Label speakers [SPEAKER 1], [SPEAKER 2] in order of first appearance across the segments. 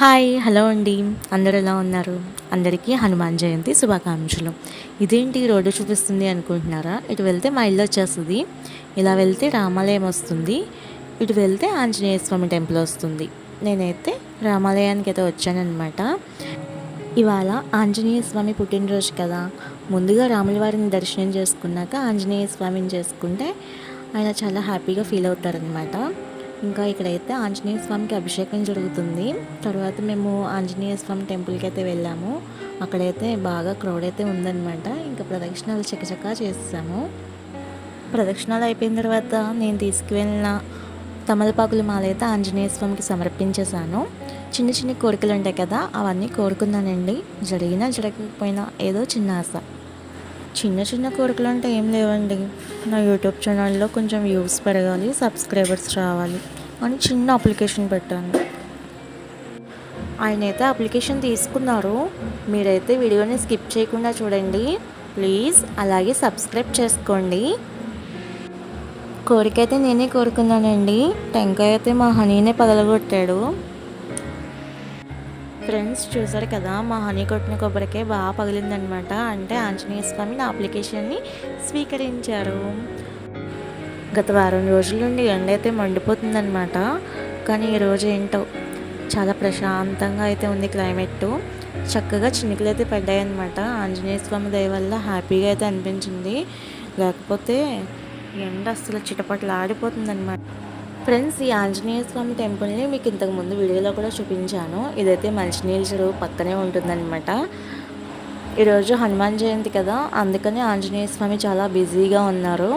[SPEAKER 1] Hi hello అండి. అందరు ఎలా ఉన్నారు? అందరికీ హనుమాన్ జయంతి శుభాకాంక్షలు. ఇదేంటి రోడ్డు చూపిస్తుంది అనుకుంటున్నారా? ఇటు వెళ్తే మా ఇల్లు వచ్చేస్తుంది. ఇలా వెళ్తే రామాలయం వస్తుంది. ఇటు వెళ్తే ఆంజనేయ స్వామి టెంపుల్ వస్తుంది. నేనైతే రామాలయానికి అయితే వచ్చానమాట ఇవాళ ఆంజనేయ స్వామి పుట్టినరోజు కదా. ముందుగా రాముల వారిని దర్శనం చేసుకున్నాక ఆంజనేయ స్వామిని చేసుకుంటే ఆయన చాలా హ్యాపీగా ఫీల్ అవుతారనమాట ఇంకా ఇక్కడైతే ఆంజనేయ స్వామికి అభిషేకం జరుగుతుంది. తర్వాత మేము ఆంజనేయ స్వామి టెంపుల్కి అయితే వెళ్ళాము. అక్కడైతే బాగా క్రౌడ్ అయితే ఉందన్నమాట. ఇంకా ప్రదక్షిణాలు చకచకా చేసాము. ప్రదక్షిణాలు అయిపోయిన తర్వాత నేను తీసుకువెళ్ళిన తమలపాకుల మాల అయితే ఆంజనేయ స్వామికి సమర్పించేశాను. చిన్న చిన్న కోరికలు ఉంటాయి కదా అవన్నీ కోరుకున్నానండి. జరిగినా జరగకపోయినా ఏదో చిన్న ఆశ. చిన్న చిన్న కోరికలు అంటే ఏం లేవండి. నా యూట్యూబ్ ఛానల్లో కొంచెం వ్యూస్ పెరగాలి సబ్స్క్రైబర్స్ రావాలి అని చిన్న అప్లికేషన్ పెట్టాను. ఆయన అయితే అప్లికేషన్ తీసుకున్నారు. మీరైతే వీడియోని స్కిప్ చేయకుండా చూడండి. ప్లీజ్ అలాగే సబ్స్క్రైబ్ చేసుకోండి. కోరిక అయితే నేనే కోరుకున్నానండి. టెంకాయ అయితే మా హనీనే పగలగొట్టాడు. ఫ్రెండ్స్ చూసారు కదా మా హనీ కొట్టిన కొబ్బరికే బాగా పగిలిందనమాట. అంటే ఆంజనేయ స్వామి నా అప్లికేషన్ని స్వీకరించారు. గత వారం రోజుల నుండి ఎండ అయితే మండిపోతుందనమాట. కానీ ఈరోజు ఏంటో చాలా ప్రశాంతంగా అయితే ఉంది క్లైమేట్ చక్కగా చినుకులు అయితే పడ్డాయన్నమాట ఆంజనేయ స్వామి దయ వల్ల హ్యాపీగా అయితే అనిపించింది. లేకపోతే ఎండ అసలు చిటపట్లు ఆడిపోతుందన్నమాట ఫ్రెండ్స్ ఈ ఆంజనేయ స్వామి టెంపుల్ని మీకు ఇంతకు ముందు వీడియోలో కూడా చూపించాను. ఇదైతే మంచినీళ్ళ చెరువు పక్కనే ఉంటుందన్నమాట. ఈరోజు హనుమాన్ జయంతి కదా అందుకని ఆంజనేయ స్వామి చాలా బిజీగా ఉన్నారు.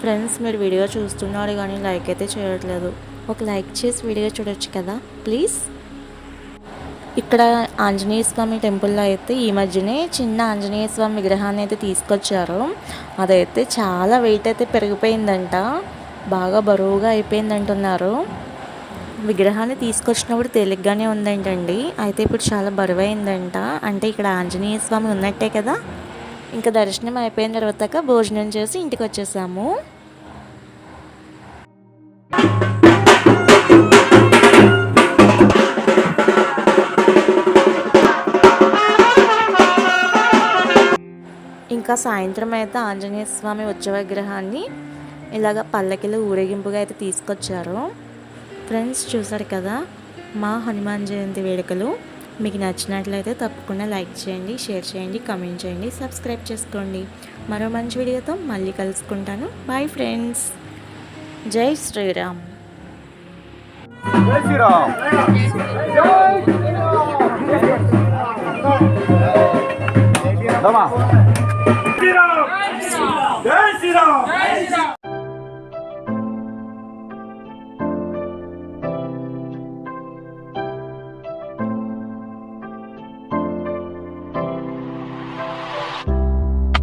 [SPEAKER 1] ఫ్రెండ్స్ మీరు వీడియో చూస్తున్నారు కానీ లైక్ అయితే చేయట్లేదు. ఒక లైక్ చేసి వీడియో చూడొచ్చు కదా ప్లీజ్. ఇక్కడ ఆంజనేయ స్వామి టెంపుల్లో అయితే ఈ మధ్యనే చిన్న ఆంజనేయ స్వామి విగ్రహాన్ని అయితే తీసుకొచ్చారు. అదైతే చాలా వెయిట్ అయితే పెరిగిపోయిందంట. బాగా బరువుగా అయిపోయింది అంటున్నారు విగ్రహాన్ని తీసుకొచ్చినప్పుడు తేలిగ్గానే ఉందంటండి. అయితే ఇప్పుడు చాలా బరువైందంట. అంటే ఇక్కడ ఆంజనేయ స్వామి ఉన్నట్టే కదా? ఇంకా దర్శనం అయిపోయిన తర్వాత భోజనం చేసి ఇంటికి వచ్చేసాము. ఇంకా సాయంత్రం అయితే ఆంజనేయ స్వామి ఉత్సవ విగ్రహాన్ని ఇలాగ పల్లకిలో ఊరేగింపుగా అయితే తీసుకొచ్చారు. ఫ్రెండ్స్ చూసారు కదా మా హనుమాన్ జయంతి వేడుకలు. మీకు నచ్చినట్లయితే తప్పకుండా లైక్ చేయండి షేర్ చేయండి కమెంట్ చేయండి సబ్స్క్రైబ్ చేసుకోండి. మరో మంచి వీడియోతో మళ్ళీ కలుసుకుంటాను. బాయ్ ఫ్రెండ్స్ జై శ్రీరామ్.
[SPEAKER 2] జై శ్రీరామ్.
[SPEAKER 3] శ్రీరామ్. జై శ్రీరామ్.